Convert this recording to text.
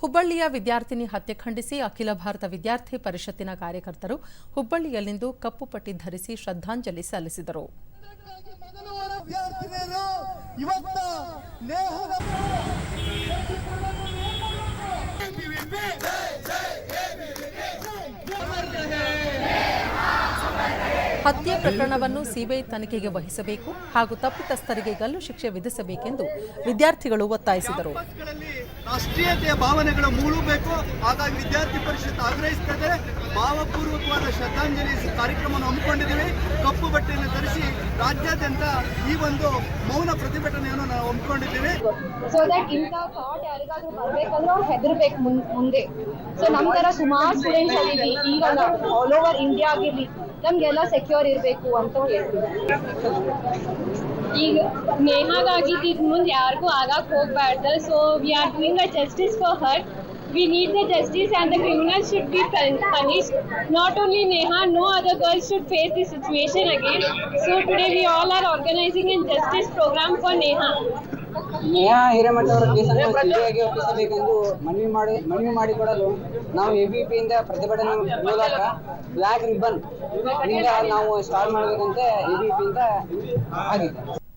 ಹುಬ್ಬಳ್ಳಿಯ ವಿದ್ಯಾರ್ಥಿನಿ ಹತ್ಯೆ ಖಂಡಿಸಿ ಅಖಿಲ ಭಾರತ ವಿದ್ಯಾರ್ಥಿ ಪರಿಷತ್ತಿನ ಕಾರ್ಯಕರ್ತರು ಹುಬ್ಬಳ್ಳಿಯಲ್ಲಿಂದು ಕಪ್ಪು ಪಟ್ಟಿ ಧರಿಸಿ ಶ್ರದ್ಧಾಂಜಲಿ ಸಲ್ಲಿಸಿದರು. ಹತ್ಯೆ ಪ್ರಕರಣವನ್ನು ಸಿಬಿಐ ತನಿಖೆಗೆ ವಹಿಸಬೇಕು ಹಾಗೂ ತಪ್ಪಿತಸ್ಥರಿಗೆ ಗಲ್ಲು ಶಿಕ್ಷೆ ವಿಧಿಸಬೇಕೆಂದು ವಿದ್ಯಾರ್ಥಿಗಳು ಒತ್ತಾಯಿಸಿದರು. ರಾಷ್ಟ್ರೀಯತೆಯ ಭಾವನೆಗಳ ಮೂಡಬೇಕು ಹಾಗಾಗಿ ವಿದ್ಯಾರ್ಥಿ ಪರಿಷತ್ ಆಗ್ರಹಿಸ್ತದೆ ಭಾವಪೂರ್ವಕವಾದ ಶ್ರದ್ಧಾಂಜಲಿ ಕಾರ್ಯಕ್ರಮವನ್ನು ಹಮ್ಮಿಕೊಂಡಿದ್ದೀವಿ. ಕಪ್ಪು ಬಟ್ಟೆಯನ್ನು ಧರಿಸಿ ರಾಜ್ಯಾದ್ಯಂತ ಈ ಒಂದು ಮೌನ ಪ್ರತಿಭಟನೆಯನ್ನು ನಾವು ಹಮ್ಮಿಕೊಂಡಿದ್ದೀವಿ. ಸೊ ದಟ್ ಇಂಥ ಥಾಟ್ ಯಾರಿಗಾದ್ರೂ ಬರ್ಬೇಕಂದ್ರೆ ಅವ್ರು ಹೆದರ್ಬೇಕು ಮುಂದೆ. ಸೊ ನಮ್ ತರ ಸುಮಾರು ಸ್ಟೂಡೆಂಟ್ಸ್ ಆಗಿರ್ಲಿ ಈಗ ಆಲ್ ಓವರ್ ಇಂಡಿಯಾ ಆಗಿರ್ಲಿ ನಮ್ಗೆಲ್ಲ ಸೆಕ್ಯೂರ್ ಇರಬೇಕು ಅಂತ ಹೇಳ್ತೀವಿ. ಈಗ ನೇಹಾಗಾಗಿದ್ದ ಮುಂದೆ ಯಾರಿಗೂ ಆಗಕ್ಕೆ ಹೋಗ್ಬಾರ್ದು. So we are doing a justice for her. We need the justice and the criminals should be punished. Not only Neha, no other girl should face this situation again. So today we all are organizing a justice program for Neha. Neha Hiremath ಅವರ ಕೇಸನ್ನು ಸಿಬಿಐಗೆ ಒಪ್ಪಿಸಬೇಕೆಂದು ಮನವಿ ಮಾಡಿ ಮನವಿ ಮಾಡಿಕೊಡಲು ನಾವು ಎಬಿಪಿಯಿಂದ ಪ್ರತಿಭಟನೆ ಮೂಲಕ ಬ್ಲ್ಯಾಕ್ ರಿಬ್ಬನ್ ನಾವು ಸ್ಟಾರ್ಟ್ ಮಾಡಬೇಕಂತ ಎಬಿಪಿಯಿಂದ ಆಗಿದೆ